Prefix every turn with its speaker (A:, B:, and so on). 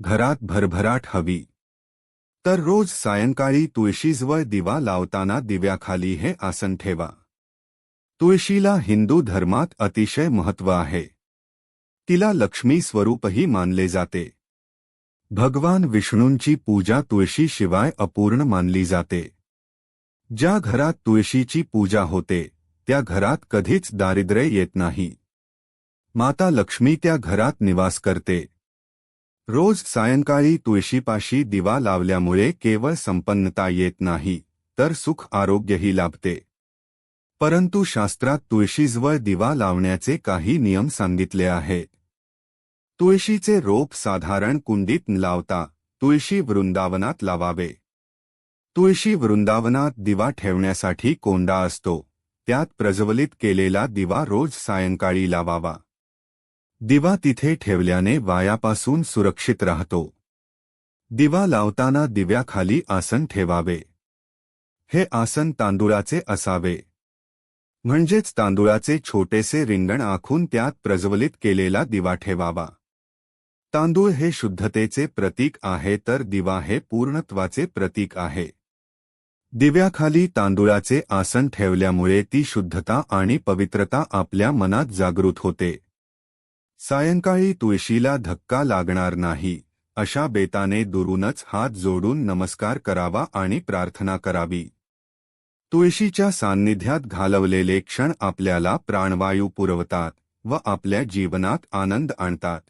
A: घरात भरभराट हवी. तर रोज सायंकाळी तुळशीजवळ दिवा लावताना दिव्याखाली हे आसन ठेवा. तुळशीला हिंदू धर्मात अतिशय महत्त्व आहे. तिला लक्ष्मी स्वरूपही मानले जाते. भगवान विष्णूंची पूजा तुळशीशिवाय अपूर्ण मानली जाते. ज्या घरात तुळशीची पूजा होते, त्या घरात कधीच दारिद्र्य येत नाही. माता लक्ष्मी त्या घरात निवास करते. रोज सायंकाळी तुळशीपाशी दिवा लावल्यामुळे केवळ संपन्नता येत नाही तर सुख आरोग्यही लाभते. परंतु शास्त्रात तुळशीजवळ दिवा लावण्याचे काही नियम सांगितले आहे. तुळशीचे रोप साधारण कुंडीत न लावता तुळशी वृंदावनात लावावे. तुळशी वृंदावनात दिवा ठेवण्यासाठी कोंडा असतो त्यात प्रज्वलित केलेला दिवा रोज सायंकाळी लावावा. दिवा तिथे ठेवल्याने वायापासून सुरक्षित राहतो. दिवा लावताना दिव्याखाली आसन ठेवावे. हे आसन तांदुळाचे असावे. म्हणजेच तांदुळाचे छोटेसे रिंगण आखून त्यात प्रज्वलित केलेला दिवा ठेवावा. तांदूळ हे शुद्धतेचे प्रतीक आहे तर दिवा हे पूर्णत्वाचे प्रतीक आहे. दिव्याखाली तांदुळाचे आसन ठेवल्यामुळे ती शुद्धता आणि पवित्रता आपल्या मनात जागृत होते. सायंकाळी तुळशीला धक्का लागणार नाही अशा बेताने दुरूनच हात जोडून नमस्कार करावा आणि प्रार्थना करावी. तुळशीच्या सान्निध्यात घालवलेले क्षण आपल्याला प्राणवायू पुरवतात व आपल्या जीवनात आनंद आणतात.